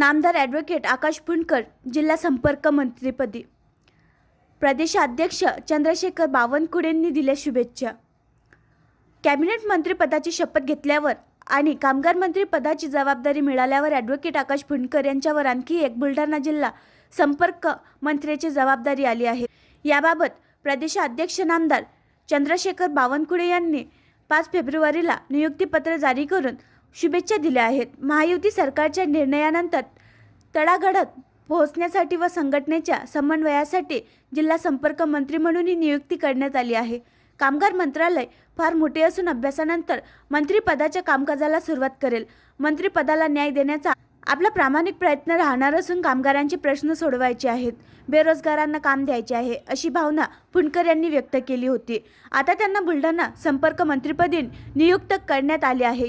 नामदार ॲडव्होकेट आकाश फुंडकर जिल्हा संपर्क मंत्रीपदी. प्रदेशाध्यक्ष चंद्रशेखर बावनकुळेंनी दिल्या शुभेच्छा. कॅबिनेट मंत्रीपदाची शपथ घेतल्यावर आणि कामगार मंत्रीपदाची जबाबदारी मिळाल्यावर ॲडव्होकेट आकाश फुंडकर यांच्यावर आणखी एक बुलढाणा जिल्हा संपर्क मंत्र्याची जबाबदारी आली आहे. याबाबत प्रदेशाध्यक्ष नामदार चंद्रशेखर बावनकुळे यांनी पाच फेब्रुवारीला नियुक्तीपत्र जारी करून शुभेच्छा दिल्या आहेत. महायुती सरकारच्या निर्णयानंतर तळागाळात पोहोचण्यासाठी व संघटनेच्या समन्वयासाठी जिल्हा संपर्क मंत्री म्हणून ही नियुक्ती करण्यात आली आहे. कामगार मंत्रालय फार मोठे असून अभ्यासानंतर मंत्रिपदाच्या कामकाजाला सुरुवात करेल. मंत्रिपदाला न्याय देण्याचा आपला प्रामाणिक प्रयत्न राहणार असून कामगारांचे प्रश्न सोडवायचे आहेत. बेरोजगारांना काम द्यायचे आहे अशी भावना फुंडकर यांनी व्यक्त केली होती. आता त्यांना बुलढाणा संपर्क मंत्रिपदी नियुक्त करण्यात आले आहे.